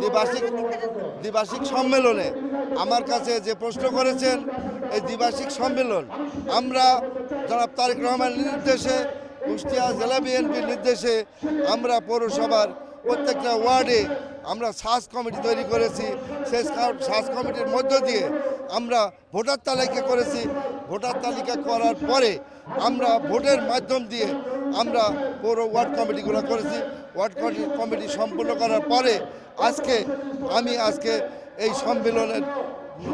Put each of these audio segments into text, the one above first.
দ্বিবার্ষিক দ্বিবার্ষিক সম্মেলনে আমার কাছে যে প্রশ্ন করেছেন, এই দ্বিবার্ষিক সম্মেলন, আমরা জনাব তারেক রহমানের নির্দেশে, কুষ্টিয়া জেলা বিএনপির নির্দেশে আমরা পৌরসভার প্রত্যেকটা ওয়ার্ডে আমরা সাস কমিটি তৈরি করেছি। সেই সাস কমিটির মধ্য দিয়ে আমরা ভোটার তালিকা করেছি। ভোটার তালিকা করার পরে আমরা ভোটের মাধ্যম দিয়ে আমরা পৌর ওয়ার্ড কমিটিগুলো করেছি। ওয়ার্ড কমিটি সম্পূর্ণ করার পরে আজকে আমি আজকে এই সম্মেলনের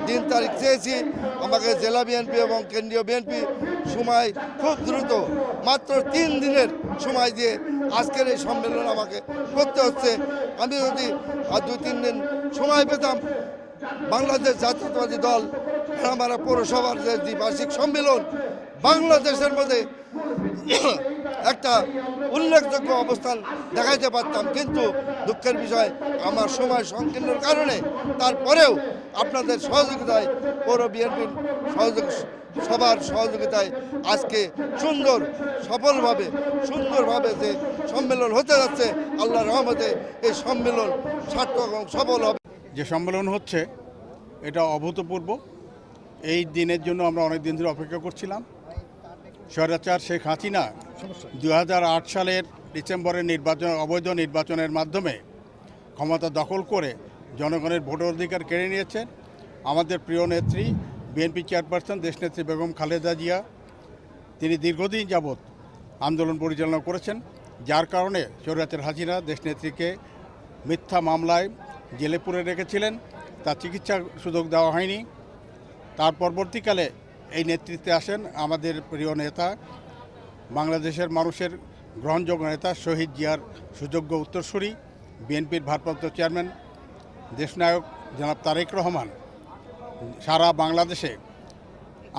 দিন তারিখ চেয়েছি। আমাকে জেলা বিএনপি এবং কেন্দ্রীয় বিএনপি সময় খুব দ্রুত, মাত্র তিন দিনের সময় দিয়ে আজকের এই সম্মেলন আমাকে করতে হচ্ছে। আমি যদি আর দু তিন দিন সময় পেতাম, বাংলাদেশ জাতীয়তাবাদী দল ভেড়ামারা পৌরসভার যে দ্বিবার্ষিক সম্মেলন, বাংলাদেশের মধ্যে একটা উল্লেখযোগ্য অবস্থান দেখাইতে পারতাম। কিন্তু দুঃখের বিষয়, আমার সময় সংকীর্ণর কারণে তারপরেও আপনাদের সহযোগিতায় পৌর বিএনপির সহযোগ সবার সহযোগিতায় আজকে সুন্দর, সফলভাবে, সুন্দরভাবে যে সম্মেলন হতে যাচ্ছে আল্লাহ রহমতে এই সম্মেলন সার্থক এবং সফল হবে। যে সম্মেলন হচ্ছে, এটা অভূতপূর্ব। এই দিনের জন্য আমরা অনেক দিন ধরে অপেক্ষা করছিলাম। স্বৈরাচার শেখ হাসিনা দু হাজার আট সালের ডিসেম্বরের নির্বাচন, অবৈধ নির্বাচনের মাধ্যমে ক্ষমতা দখল করে জনগণের ভোটার অধিকার কেড়ে নিয়েছেন। আমাদের প্রিয় নেত্রী, বিএনপি চেয়ারপারসন দেশনেত্রী বেগম খালেদা জিয়া, তিনি দীর্ঘদিন যাবৎ আন্দোলন পরিচালনা করেছেন, যার কারণে স্বৈরাচার হাসিনা দেশনেত্রীকে মিথ্যা মামলায় জেলে পুরে রেখেছিলেন। তার চিকিৎসা সুযোগ দেওয়া হয়নি। তার পরবর্তীকালে এই নেতৃত্বে আসেন আমাদের প্রিয় নেতা বাংলাদেশের মানুষের গ্রহণযোগ্য নেতা শহীদ জিয়ার সুযোগ্য উত্তরসূরি, বিএনপির ভারপ্রাপ্ত চেয়ারম্যান, দেশনায়ক জনাব তারেক রহমান। সারা বাংলাদেশে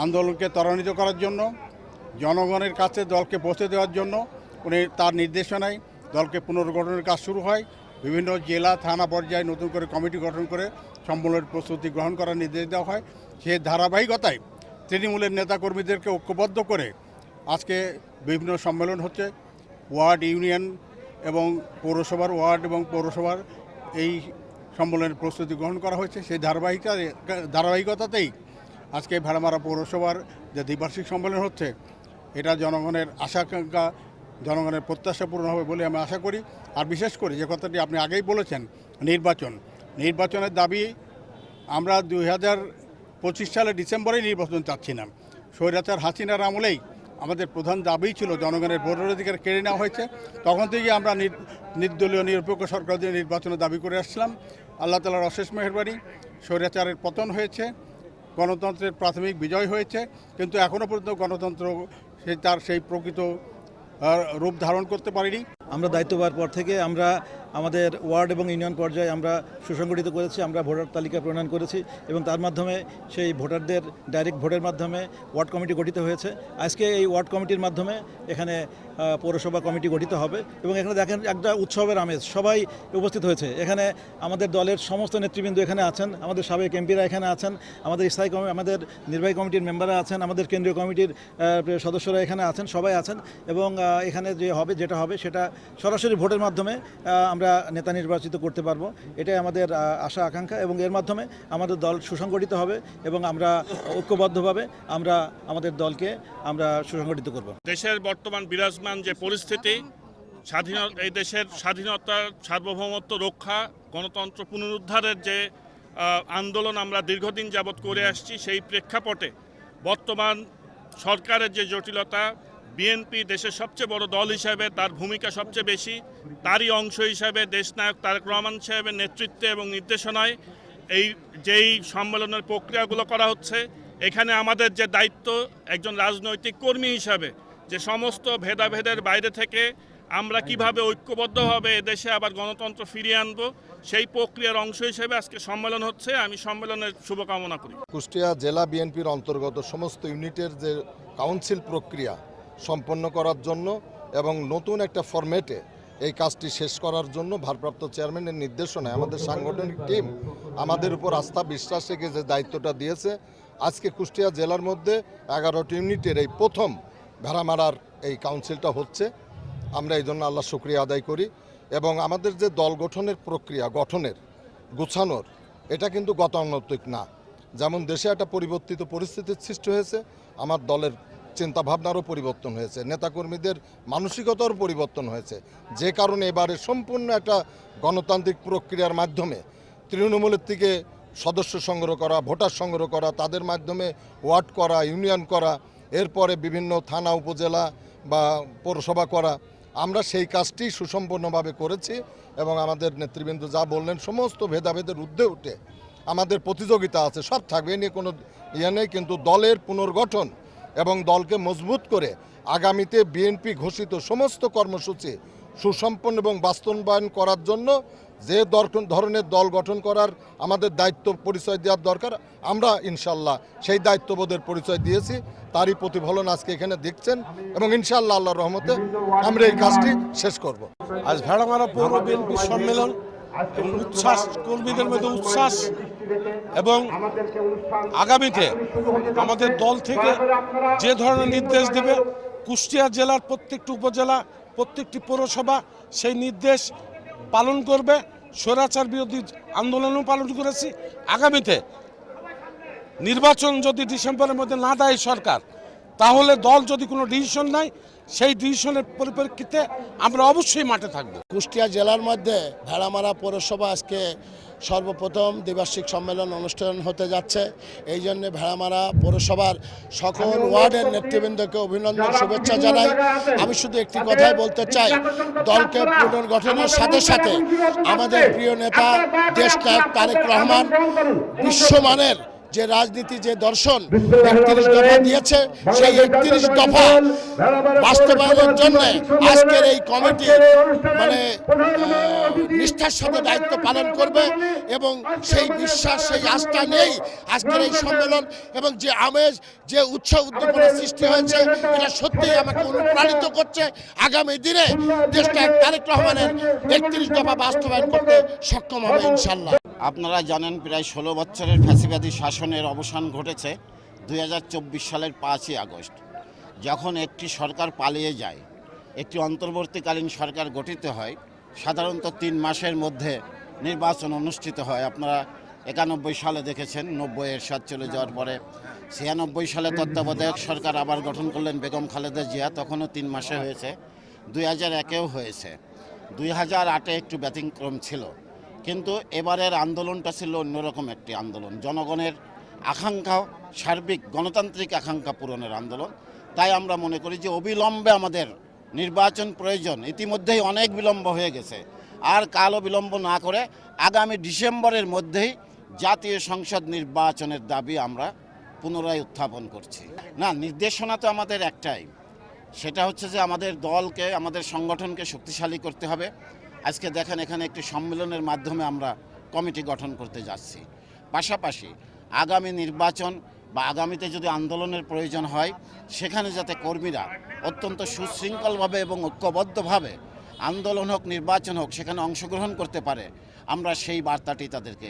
আন্দোলনকে ত্বরান্বিত করার জন্য, জনগণের কাছে দলকে পৌঁছে দেওয়ার জন্য উনি তার নির্দেশনায় দলকে পুনর্গঠনের কাজ শুরু হয়। বিভিন্ন জেলা, থানা পর্যায়ে নতুন করে কমিটি গঠন করে সম্মেলনের প্রস্তুতি গ্রহণ করার নির্দেশ দেওয়া হয়। সে ধারাবাহিকতায় তৃণমূলের নেতাকর্মীদেরকে ঐক্যবদ্ধ করে আজকে বিভিন্ন সম্মেলন হচ্ছে, ওয়ার্ড ইউনিয়ন এবং পৌরসভার ওয়ার্ড এবং পৌরসভার এই সম্মেলনের প্রস্তুতি গ্রহণ করা হয়েছে। সেই ধারাবাহিকতা, ধারাবাহিকতাতেই আজকে ভেড়ামারা পৌরসভার যে দ্বিবার্ষিক সম্মেলন হচ্ছে, এটা জনগণের আশা আকাঙ্ক্ষা জনগণের প্রত্যাশা পূরণ হবে বলে আমি আশা করি। আর বিশেষ করে যে কথাটি আপনি আগেই বলেছেন, নির্বাচন। নির্বাচনের দাবি, আমরা দুই হাজার পঁচিশ সালে ডিসেম্বরেই নির্বাচন চাচ্ছি না স্বৈরাচার হাসিনার আমলেই আমাদের প্রধান দাবি ছিল জনগণের ভোটার অধিকার কেড়ে নেওয়া হয়েছে। তখন থেকে আমরা নির- নির্দলীয়, নিরপেক্ষ সরকার দিয়ে নির্বাচনের দাবি করে আসছিলাম। আল্লাহ তালার অশেষ মেহরবানি, স্বৈরাচারের পতন হয়েছে, গণতন্ত্রের প্রাথমিক বিজয় হয়েছে, কিন্তু এখনও পর্যন্ত গণতন্ত্র সে তার সেই প্রকৃত রূপ ধারণ করতে পারিনি। আমরা দায়িত্ব পাওয়ার পর থেকে আমরা আমাদের ওয়ার্ড এবং ইউনিয়ন পর্যায়ে আমরা সুসংগঠিত করেছি, আমরা ভোটার তালিকা প্রণয়ন করেছি এবং তার মাধ্যমে সেই ভোটারদের ডাইরেক্ট ভোটের মাধ্যমে ওয়ার্ড কমিটি গঠিত হয়েছে। আজকে এই ওয়ার্ড কমিটির মাধ্যমে এখানে পৌরসভা কমিটি গঠিত হবে এবং এখানে দেখেন একটা উৎসবের আমেজ, সবাই উপস্থিত হয়েছে। এখানে আমাদের দলের সমস্ত নেতৃবৃন্দ এখানে আছেন, আমাদের সাবেক এমপিরা এখানে আছেন, আমাদের স্থায়ী কমি, আমাদের নির্বাহী কমিটির মেম্বাররা আছেন, আমাদের কেন্দ্রীয় কমিটির সদস্যরা এখানে আছেন, সবাই আছেন এবং এখানে যে হবে, যেটা হবে, সেটা সরাসরি ভোটের মাধ্যমে আমরা নেতা নির্বাচিত করতে পারব। এটাই আমাদের আশা, আকাঙ্ক্ষা এবং এর মাধ্যমে আমাদের দল সুসংগঠিত হবে এবং আমরা ঐক্যবদ্ধভাবে আমরা আমাদের দলকে আমরা সুসংগঠিত করব। দেশের বর্তমান বিরাজমান যে পরিস্থিতি স্বাধীনতা এই দেশের স্বাধীনতার সার্বভৌমত্ব রক্ষা, গণতন্ত্র পুনরুদ্ধারের যে আন্দোলন আমরা দীর্ঘদিন যাবৎ করে আসছি, সেই প্রেক্ষাপটে বর্তমান সরকারের যে জটিলতা বিএনপি দেশের সবচেয়ে বড় দল হিসাবে তার ভূমিকা সবচেয়ে বেশি, তারই অংশ হিসাবে দেশনায়ক তারেক রহমান সাহেবের নেতৃত্বে এবং নির্দেশনায় এই যেই সম্মেলনের প্রক্রিয়াগুলো করা হচ্ছে, এখানে আমাদের যে দায়িত্ব একজন রাজনৈতিক কর্মী হিসাবে, যে সমস্ত ভেদাভেদের বাইরে থেকে আমরা কীভাবে ঐক্যবদ্ধভাবে এদেশে আবার গণতন্ত্র ফিরিয়ে আনব, সেই প্রক্রিয়ার অংশ হিসেবে আজকে সম্মেলন হচ্ছে, আমি সম্মেলনের শুভকামনা করি। কুষ্টিয়া জেলা বিএনপির অন্তর্গত সমস্ত ইউনিটের যে কাউন্সিল প্রক্রিয়া সম্পন্ন করার জন্য এবং নতুন একটা ফরম্যাটে এই কাজটি শেষ করার জন্য ভারপ্রাপ্ত চেয়ারম্যানের নির্দেশনায় আমাদের সাংগঠনিক টিম আমাদের উপর আস্থা, বিশ্বাস রেখে যে দায়িত্বটা দিয়েছে, আজকে কুষ্টিয়া জেলার মধ্যে এগারোটি ইউনিটের এই প্রথম ভেড়ামারার এই কাউন্সিলটা হচ্ছে। আমরা এই জন্য আল্লাহ শুক্রিয়া আদায় করি এবং আমাদের যে দল গঠনের প্রক্রিয়া, গঠনের, গুছানোর, এটা কিন্তু গতানুগতিক না। যেমন দেশে একটা পরিবর্তিত পরিস্থিতির সৃষ্টি হয়েছে, আমার দলের চিন্তাভাবনারও পরিবর্তন হয়েছে, নেতাকর্মীদের মানসিকতারও পরিবর্তন হয়েছে। যে কারণে এবারে সম্পূর্ণ একটা গণতান্ত্রিক প্রক্রিয়ার মাধ্যমে তৃণমূলের থেকে সদস্য সংগ্রহ করা, ভোটার সংগ্রহ করা, তাদের মাধ্যমে ওয়ার্ড করা, ইউনিয়ন করা, এরপরে বিভিন্ন থানা, উপজেলা বা পৌরসভা করা, আমরা সেই কাজটি সুসম্পন্নভাবে করেছি এবং আমাদের নেতৃবৃন্দ যা বললেন সমস্ত ভেদাভেদের ঊর্ধ্বে উঠে আমাদের প্রতিযোগিতা আছে, সব থাকবে, এ নিয়ে কোনো ইয়ে নেই, কিন্তু দলের পুনর্গঠন এবং দলকে মজবুত করে আগামীতে বিএনপি ঘোষিত সমস্ত কর্মসূচি সুসম্পন্ন এবং বাস্তবায়ন করার জন্য যে ধরনের দল গঠন করার আমাদের দায়িত্ব পরিচয় দেওয়ার দরকার, আমরা ইনশাল্লাহ সেই দায়িত্ববোধের পরিচয় দিয়েছি, তারই প্রতিফলন আজকে এখানে দেখছেন এবং ইনশাল্লাহ আল্লাহর রহমতে আমরা এই কাজটি শেষ করব। আজ ভেড়ামারা পৌর বিএনপি সম্মেলন উচ্ছ্বাস কর্মীদের মধ্যে উচ্ছ্বাস এবং আগামীতে আমাদের দল থেকে যে ধরনের নির্দেশ দেবে কুষ্টিয়া জেলার প্রত্যেকটি উপজেলা প্রত্যেকটি পৌরসভা সেই নির্দেশ পালন করবে। স্বৈরাচার বিরোধী আন্দোলনও পালন করেছি। আগামীতে নির্বাচন যদি ডিসেম্বরের মধ্যে না দেয় সরকার তাহলে দল যদি কোনো ডিসিশন নেয়, সেই ডিসিশনের পরিপ্রেক্ষিতে আমরা অবশ্যই মাঠে থাকব। কুষ্টিয়া জেলার মধ্যে ভেড়ামারা পৌরসভা আজকে সর্বপ্রথম দ্বিবার্ষিক সম্মেলন অনুষ্ঠান হতে যাচ্ছে। এই জন্য ভেড়ামারা পৌরসভার সকল ওয়ার্ডের নেতৃবৃন্দকে অভিনন্দন, শুভেচ্ছা জানাই। আমি শুধু একটি কথাই বলতে চাই, দলকে পুনর্গঠনের সাথে সাথে আমাদের প্রিয় নেতা দেশ তারেক রহমান বিশ্বমানের যে রাজনীতি যে দর্শন একত্রিশ দফা দিয়েছে সেই একত্রিশ দফা বাস্তবায়নের জন্য আজকের এই কমিটি মানে নিষ্ঠার সাথে দায়িত্ব পালন করবে এবং সেই বিশ্বাস সেই আস্থা নেই আজকের এই সম্মেলন এবং যে আমেজ যে উৎসাহ উদ্দীপনা সৃষ্টি হয়েছে এটা সত্যিই আমাকে অনুপ্রাণিত করছে। আগামী দিনে দেশটা তারেক রহমানের একত্রিশ দফা বাস্তবায়ন করতে সক্ষম হবে ইনশাল্লাহ আপনারা জানেন প্রায় ষোলো বছরের ফ্যাসিবাদী শাসনের অবসান ঘটেছে দুই হাজার চব্বিশ সালের পাঁচই আগস্ট, যখন একটি সরকার পালিয়ে যায়। একটি অন্তর্বর্তীকালীন সরকার গঠিত হয়, সাধারণত তিন মাসের মধ্যে নির্বাচন অনুষ্ঠিত হয়। আপনারা একানব্বই সালে দেখেছেন, নব্বই এরশাদ চলে যাওয়ার পরে। ছিয়ানব্বই সালে তত্ত্বাবধায়ক সরকার আবার গঠন করলেন বেগম খালেদা জিয়া, তখনও তিন মাসে হয়েছে। দুই হাজার একেও হয়েছে। দুই হাজার আটে একটু ব্যতিক্রম ছিল। কিন্তু এবারের আন্দোলনটা ছিল অন্যরকম একটি আন্দোলন। জনগণের আকাঙ্ক্ষা, সার্বিক গণতান্ত্রিক আকাঙ্ক্ষা পূরণের আন্দোলন। তাই আমরা মনে করি যে অবিলম্বে আমাদের নির্বাচন প্রয়োজন। ইতিমধ্যেই অনেক বিলম্ব হয়ে গেছে। আর কালও বিলম্ব না করে আগামী ডিসেম্বরের মধ্যেই জাতীয় সংসদ নির্বাচনের দাবি আমরা পুনরায় উত্থাপন করছি। না, নির্দেশনা তো আমাদের একটাই। সেটা হচ্ছে যে আমাদের দলকে, আমাদের সংগঠনকে শক্তিশালী করতে হবে। আজকে দেখেন এখানে একটি সম্মেলনের মাধ্যমে আমরা কমিটি গঠন করতে যাচ্ছি। পাশাপাশি আগামী নির্বাচন বা আগামীতে যদি আন্দোলনের প্রয়োজন হয়, সেখানে যাতে কর্মীরা অত্যন্ত সুশৃঙ্খলভাবে এবং ঐক্যবদ্ধভাবে আন্দোলন হোক, নির্বাচন হোক, সেখানে অংশগ্রহণ করতে পারে, আমরা সেই বার্তাটি তাদেরকে